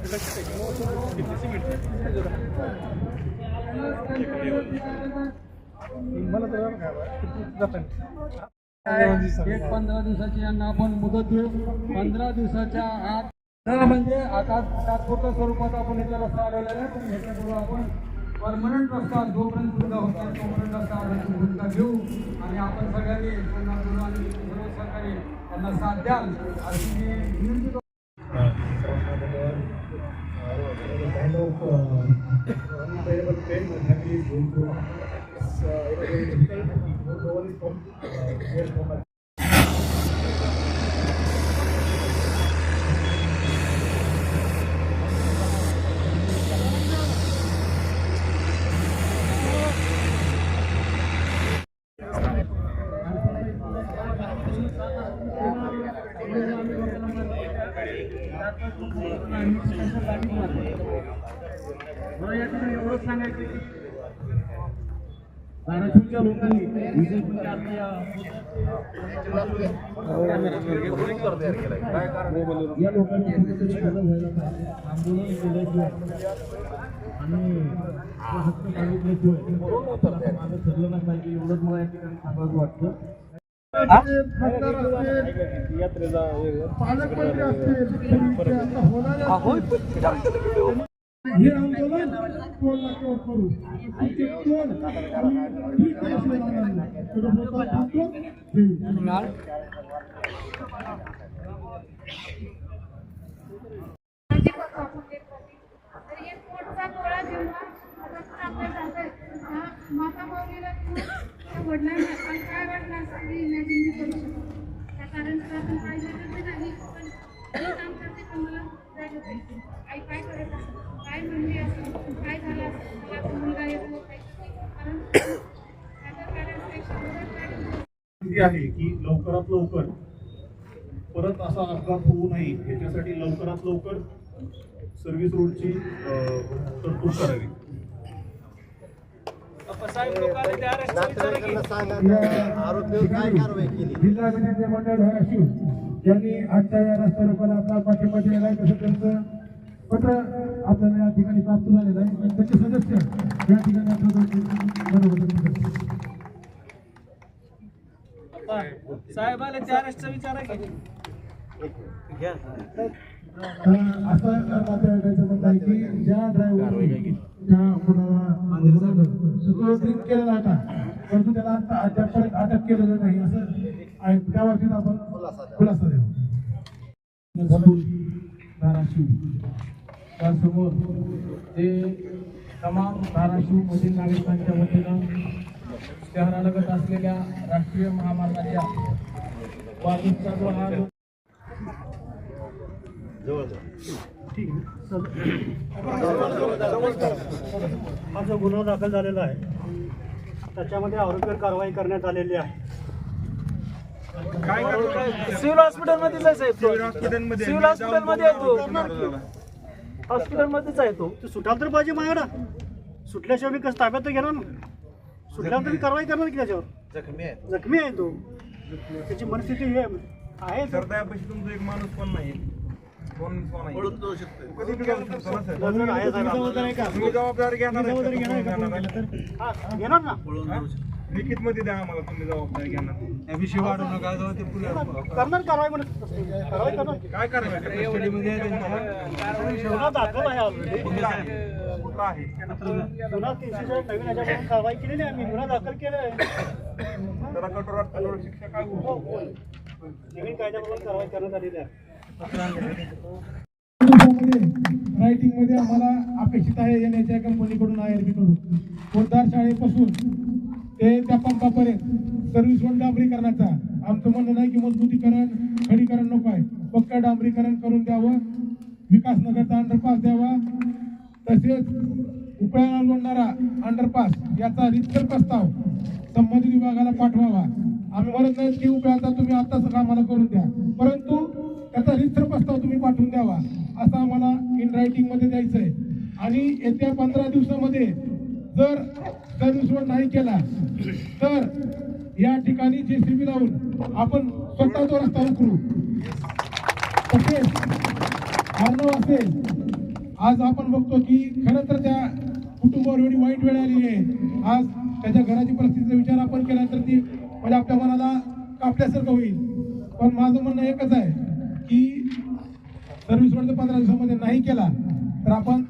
एक पंधरा दिवसाची यांना आपण मुदत देऊ. पंधरा दिवसाच्या आत म्हणजे आता तात्पुरत्या स्वरूपात आपण इथला रस्ता अडवलेला आहे. पण ह्याच्यापुढे आपण परमनंट रस्ता जोपर्यंत सुद्धा होता तोपर्यंत रस्ता अडवण्याची भूमिका घेऊ. आणि आपण सगळ्यांनी पुन्हा गुरु आणि सर्व सहकारी त्यांना साथ द्याल. अशी मी विनंती सांगायचं की धाराशिवच्या लोकांनी विशेष आता या या लोकांनी कुठेतरी व्हायला पाहिजे आंदोलन केल्याशिवाय आणि हक्क मागितल्याशिवाय आपण मागं नाही. पाहिजे एवढंच मला या ठिकाणी सांगावं वाटतं पालकमंत्री असतील हे आंदोलन दोन लाखावर करू? हे. जातं हा माता माऊलीला त्या वडिलांना पण काय मी इमॅजिन करू शकत. त्या कारण तर आपण जगत नाही पण काम करते पण मला जायला पाहिजे. आई काय करत असेल काय म्हणली असेल काय झालं असेल मला आता मुलगा येतो पाहिजे कारण त्याच्या पॅरेंट्सपेक्षा बरंच काय विनंती आहे की लवकरात लवकर परत असा अपघात होऊ नये याच्यासाठी लवकरात लवकर सर्व्हिस रोडची तरतूद करावी. जिल्हा मंडळ धाराशिव यांनी आजच्या या रस्ता रोकोला आपला पाठिंबा दिलेला आहे. तसं त्यांचं पत्र आपल्याला या ठिकाणी प्राप्त झालेलं आहे. त्याचे सदस्य या ठिकाणी बरोबर साहेबाला चारशचा विचार आहे असं नातेवाईकांचं म्हणणं आहे की ज्या ड्रायव्हर त्या मुलाला तो ड्रिंक केलेला होता परंतु त्याला आता अद्यापर्यंत अटक केलेलं नाही असं त्या बाबतीत आपण खुलासा देऊ. धाराशिव. त्यासमोर जे तमाम धाराशिव मधील नागरिकांच्या वतीनं शहरालगत असलेल्या राष्ट्रीय महामार्गाच्या वाहतूकचा जो हा जो हा जो गुन्हा दाखल झालेला आहे त्याच्यामध्ये आरोग्य कारवाई करण्यात आलेली आहे. सिव्हिल हॉस्पिटलमध्येच आहे साहेब सिव्हिल हॉस्पिटलमध्ये आहे. तो. हॉस्पिटलमध्येच आहे तो. तू सुटायला तर पाहिजे माझ्याकडं सुटल्याशिवाय मी कसं ताब्यात तर घेणार ना? सुटल्यानंतर कारवाई करणार की त्याच्यावर? जखमी आहे. जखमी आहे तो. त्याची मनस्थिती हे आहे तर तुमचा एक माणूस पण नाही? कोण कोण आहे? कधी बी घालू शकतो. ना, सर. जबाबदार आहे साहेब. जबाबदार आहे का? तुम्ही जबाबदारी घेणार आहे जबाबदारी? घेणार आहे का? गेलं तर? हा, घेणार ना? हा? लिखित मध्ये द्या आम्हाला तुम्ही जबाबदारी घेणार विषय वाढू नका जाऊ ते पुढे करणार कारवाई म्हणत असते. कारवाई करणार. काय करायचं गुन्हा दाखल आहे ऑलरेडी कुठला आहे. कारवाई केलेली आहे आम्ही गुन्हा दाखल केला आहे. जरा कठोरात कठोर शिक्षा काय होईल? नवीन कायद्याप्रमाणे कारवाई करण्यात आलेली आहे. रायटिंगमध्ये आम्हाला अपेक्षित आहे एन एच आय कंपनीकडून आय आर बी कडून. पोद्दार शाळेपासून ते त्या पंपापर्यंत सर्व्हिस रोड डांबरीकरणाचा. आमचं म्हणणं नाही की मजबूतीकरण खडीकरण नको आहे. पक्का डांबरीकरण करून द्यावं विकासनगरचा अंडरपास द्यावा तसेच उपळ्याला जोडणारा अंडरपास याचा रितसर प्रस्ताव संबंधित विभागाला पाठवावा. आम्ही म्हणत नाही की उपळ्याचा तुम्ही आत्ताच आम्हाला करून द्या. परंतु त्याचा रितसर प्रस्ताव तुम्ही पाठवून द्यावा असं आम्हाला इन रायटिंगमध्ये द्यायचं आहे आणि येत्या पंधरा दिवसामध्ये जर सर्व्हिस नाही केला तर या ठिकाणी जे सी बी लावून आपण स्वतः तो रस्ता उकरू. तसेच असेल आज आपण बघतो की खरं तर त्या कुटुंबावर एवढी वाईट वेळ आलेली आहे. आज त्याच्या घराची परिस्थितीचा विचार आपण केला तर ती म्हणजे आपल्या मनाला कापल्यासारखं होईल. पण माझं म्हणणं एकच आहे की सर्व्हिस रोड पंधरा दिवसामध्ये नाही केला तर आपण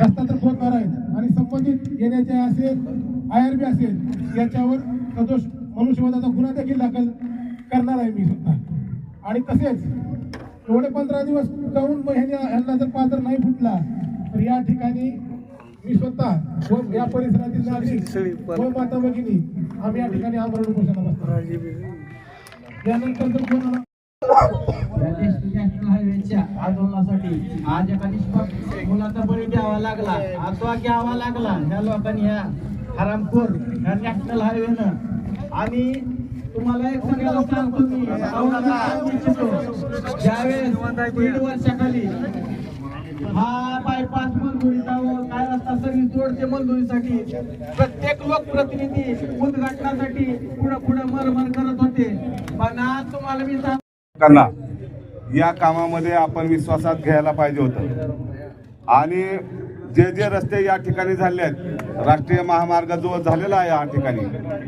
रस्ता तर खोदणार आहेत आणि संबंधित येण्याचे असेल आय आर बी असेल याच्यावर सदोष मनुष्यवधाचा गुन्हा देखील दाखल करणार आहे मी स्वतः. आणि तसेच एवढे पंधरा दिवस जाऊन मग ह्याने ह्यांना जर पात्र नाही फुटला तर या ठिकाणी मी स्वतः व या परिसरातील नागरिक व माता भगिनी आम्ही या ठिकाणी आमरण उपोषणाला बसतो यानंतर जर कोणाला नॅशनल हायवेच्या आंदोलनासाठी आज एका निष्पाप मुलाचा बळी द्यावा लागला अथवा घ्यावा लागला. ह्या लोकांनी ह्या हरामखोर ह्या नॅशनल हायवेनं आणि तुम्हाला एक सगळ्याला सांगतो मी इच्छितो. ज्यावेळेस दीड वर्षाखाली हा बायपास मंजुरीचा व काय रस्ता सगळी जोडते मंजुरीसाठी प्रत्येक लोकप्रतिनिधी उद्घाटनासाठी पुढे पुढे मरमर करत होते. पण आज तुम्हाला मी सांग या कामामध्ये आपण विश्वासात घ्यायला पाहिजे होतं. आणि जे जे रस्ते या ठिकाणी झाले आहेत राष्ट्रीय महामार्ग जो झालेला आहे या ठिकाणी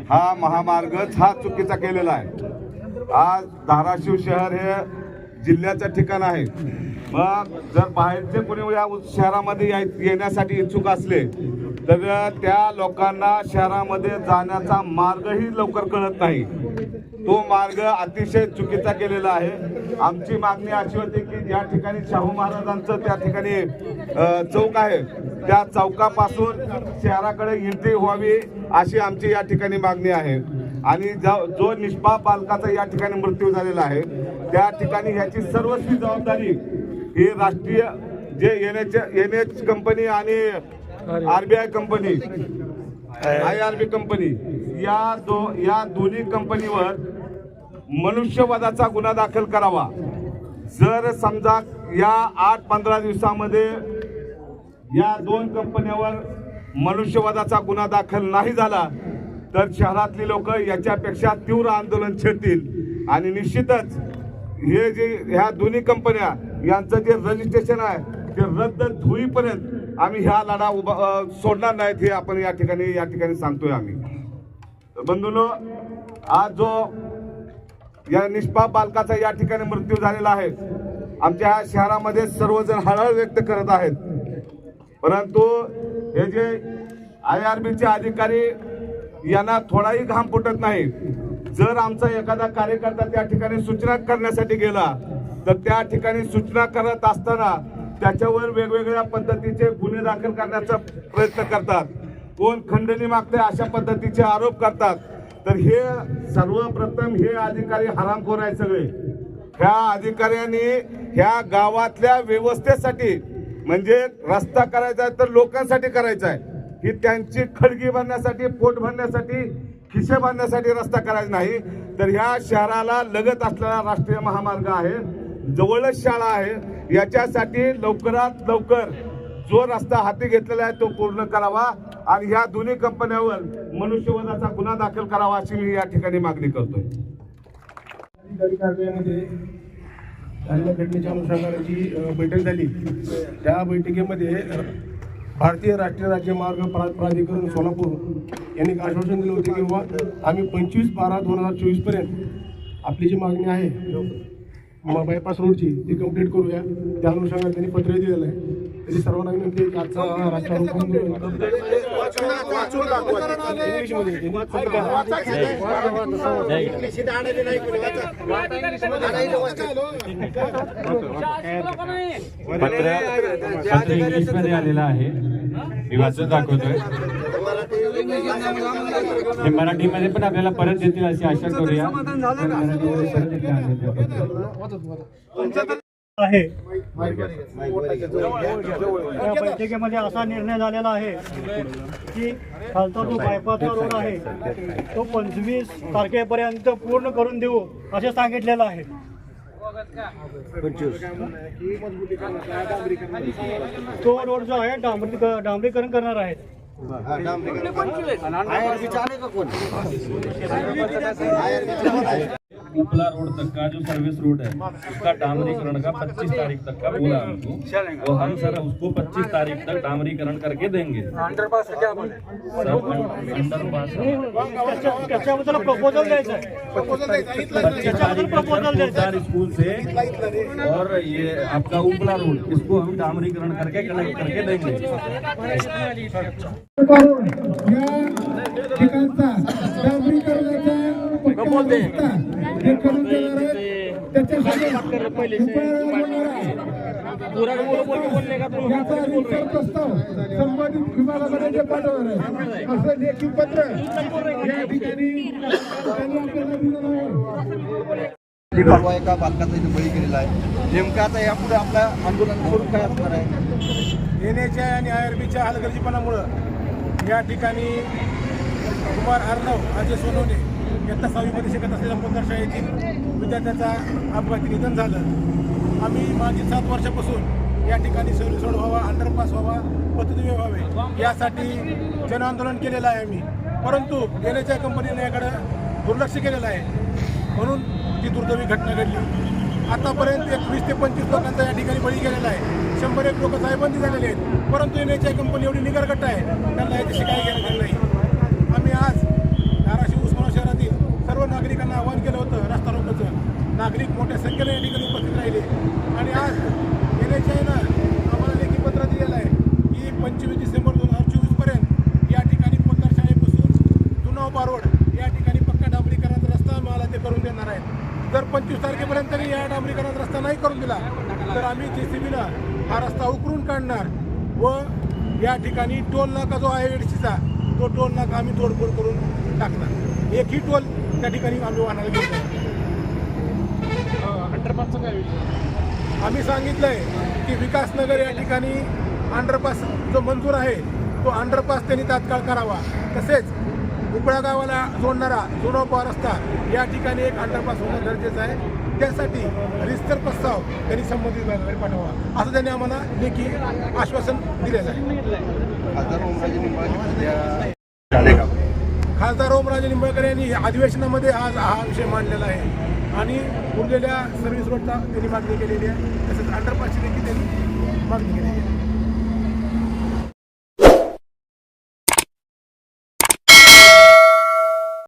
हा महामार्गच हा चुकीचा केलेला आहे. आज धाराशिव शहर हे जिल्ह्याचं ठिकाण आहे. मग जर बाहेरचे कोणी या शहरामध्ये येण्यासाठी इच्छुक असले तर त्या लोकांना शहरामध्ये जाण्याचा मार्गही लवकर कळत नाही. तो मार्ग अतिशय चुकीचा केलेला आहे. आमची मागणी अशी होती की ज्या ठिकाणी शाहू महाराजांचं त्या ठिकाणी चौक आहे त्या चौकापासून शहराकडे एंट्री व्हावी अशी आमची या ठिकाणी मागणी आहे. आणि जो जो निष्पाप बालकाचा या ठिकाणी मृत्यू झालेला आहे त्या ठिकाणी ह्याची सर्वस्वी जबाबदारी ही राष्ट्रीय J N H N H company आणि RBI company I R B company या दो या दोन्ही कंपनीवर मनुष्यवधाचा गुन्हा दाखल करावा. जर समजा या आठ पंधरा दिवसामध्ये या दोन कंपन्यावर मनुष्यवादाचा गुन्हा दाखल नाही झाला तर शहरातली लोक याच्यापेक्षा तीव्र आंदोलन छेडतील. आणि निश्चितच हे जे ह्या दोन्ही कंपन्या यांचं जे रजिस्ट्रेशन आहे ते रद्द होईपर्यंत आम्ही ह्या लढा उभा सोडणार नाहीत हे आपण या ठिकाणी या ठिकाणी सांगतोय आम्ही. बंधून आज जो या निष्पाप बालकाचा या ठिकाणी मृत्यू झालेला आहे आमच्या ह्या शहरामध्ये सर्वजण हळहळ व्यक्त करत आहेत. परंतु हे जे आय आर बीचे अधिकारी यांना थोडाही घाम फुटत नाही. जर आमचा एखादा कार्यकर्ता त्या ठिकाणी सूचना करण्यासाठी गेला तर त्या ठिकाणी सूचना करत असताना त्याच्यावर वेगवेगळ्या पद्धतीचे गुन्हे दाखल करण्याचा प्रयत्न करतात. कोण खंडणी मागते अशा पद्धतीचे आरोप करतात. तर हे सर्वप्रथम हे अधिकारी हरामखोर आहे सगळे. ह्या अधिकाऱ्यांनी ह्या गावातल्या व्यवस्थेसाठी म्हणजे रस्ता करायचा आहे तर लोकांसाठी करायचा आहे. ही त्यांची खडगी भरण्यासाठी पोट भरण्यासाठी खिसे बांधण्यासाठी रस्ता करायचा नाही. तर ह्या शहराला लगत असलेला राष्ट्रीय महामार्ग आहे. जवळच शाळा आहे. याच्यासाठी लवकरात लवकर जो रस्ता हाती घेतलेला आहे तो पूर्ण करावा आणि ह्या दोन्ही कंपन्यावर मनुष्यवधाचा गुन्हा दाखल करावा अशी मी या ठिकाणी मागणी करतोय. झालेल्या घटनेच्या अनुषंगाने जी बैठक झाली. त्या बैठकीमध्ये भारतीय राष्ट्रीय राज्य मार्ग प्राधिकरण सोलापूर यांनी आश्वासन दिलं होतं की बाबा आम्ही पंचवीस बारा दोन हजार चोवीसपर्यंत आपली जी मागणी आहे म- बायपास रोडची ती कंप्लीट करूया. त्या अनुषंगाने त्यांनी पत्र दिलेलं आहे. तरी सर्वांना विनंती की आजचा हा राजकारण इंग्लिशमध्ये पत्र पत्र इंग्लिशमध्ये आलेलं आहे. मी वाचून दाखवतोय. हे मराठीमध्ये पण आपल्याला परत देतील अशी आशा करूया. आहे. या बैठकीमध्ये असा निर्णय झालेला आहे की खालचा जो बायपासचा रोड आहे. तो पंचवीस तारखेपर्यंत पूर्ण करून देऊ असे सांगितलेलं आहे. तो रोड जो आहे डांबरी डांबरीकरण करणार आहेत विचारे का कोण उपला रोड तक का जो सर्विस रोड है उसका डामरीकरण का 25 तारीख तक का बोला हमको। और हम सर उसको 25 तारीख तक डामरीकरण करके देंगे। अंडरपास है क्या बोले? अंडरपास स्कूल से और ये आपका उपला रोड इसको हम डामरीकरण करके कनेक्ट करके देंगे। ठिकाणचा डांबरीकरणाचा हे करून देणार आहेत. त्याच्यासाठी उपाययोजना होणार आहे. याचा रिसर प्रस्ताव संबंधित विभागाकडे जे पाठवणार आहे. असं लेखी पत्र या ठिकाणी त्यांनी आपल्याला दिलेलं आहे. परवा एका बालकाचा इथे बळी गेलेला आहे. नेमकं आता यापुढे आपल्या आंदोलन स्वरूप काय असणार आहे? एन एच आय आणि आय आर बीच्या हलगर्जीपणामुळं या ठिकाणी कुमार अर्णव अजय सोनवणे इयत्ता सहावीमध्ये शिकत असलेल्या पोद्दार शाळेतील विद्यार्थ्याचा अपघाती निधन झालं. आम्ही मागील सात वर्षापासून या ठिकाणी सर्व्हिस व्हावा अंडरपास व्हावा पथदिवे व्हावे यासाठी जनआंदोलन केलेलं आहे आम्ही. परंतु एन एच आय कंपनीने याकडं दुर्लक्ष केलेलं आहे. म्हणून ती दुर्दैवी घटना घडली. आतापर्यंत एक वीस ते पंचवीस लोकांचा या ठिकाणी बळी गेलेला आहे. शंभर एक लोक साहेबांनी झालेले आहेत. परंतु एन एच आय कंपनी एवढी निगरगट आहे. त्यांना याच्याशी काही घेणं नाही आम्ही आज धाराशिव उस्मानाबाद शहरातील सर्व नागरिकांना आवाहन केलं होतं रस्ता रोकोचं नागरिक मोठ्या संख्येने या ठिकाणी उपस्थित राहिले. आणि आज एन एच आयनं आम्हाला लेखी पत्र दिलेलं आहे की पंचवीस डिसेंबर दोन हजार चोवीसपर्यंत या ठिकाणी पोद्दार शाळेपासून जुनाव बारोड या ठिकाणी पक्का डांबरीकरणाचा रस्ता आम्हाला ते करून देणार आहेत. जर पंचवीस तारखेपर्यंत तरी या डांबरीकरणाचा रस्ता नाही करून दिला तर आम्ही जे सी बीनं हा रस्ता उकरून काढणार व या ठिकाणी टोल नाका जो आहे एडशीचा तो टोल नाका आम्ही तोडफोड करून टाकणार. एकही टोल त्या ठिकाणी आम्ही वाहनाला घेऊन आम्ही सांगितलंय की विकासनगर या ठिकाणी अंडरपास जो मंजूर आहे तो अंडरपास त्यांनी तात्काळ करावा. तसेच उपळा गावाला जोडणारा जुनोपा रस्ता या ठिकाणी एक अंडरपास होणं गरजेचं आहे. त्यासाठी रिस्तर प्रस्ताव त्यांनी संबंधित विभागाकडे पाठवावा. असं त्यांनी आम्हाला लेखी आश्वासन दिलेलं आहे. खासदार ओमराजे निंबाळकर यांनी अधिवेशनामध्ये आज हा विषय मांडलेला आहे. आणि उरलेल्या सर्व्हिस रोडचा त्यांनी मागणी केलेली आहे. तसंच अंडरपासची देखील त्यांनी मागणी केलेली आहे.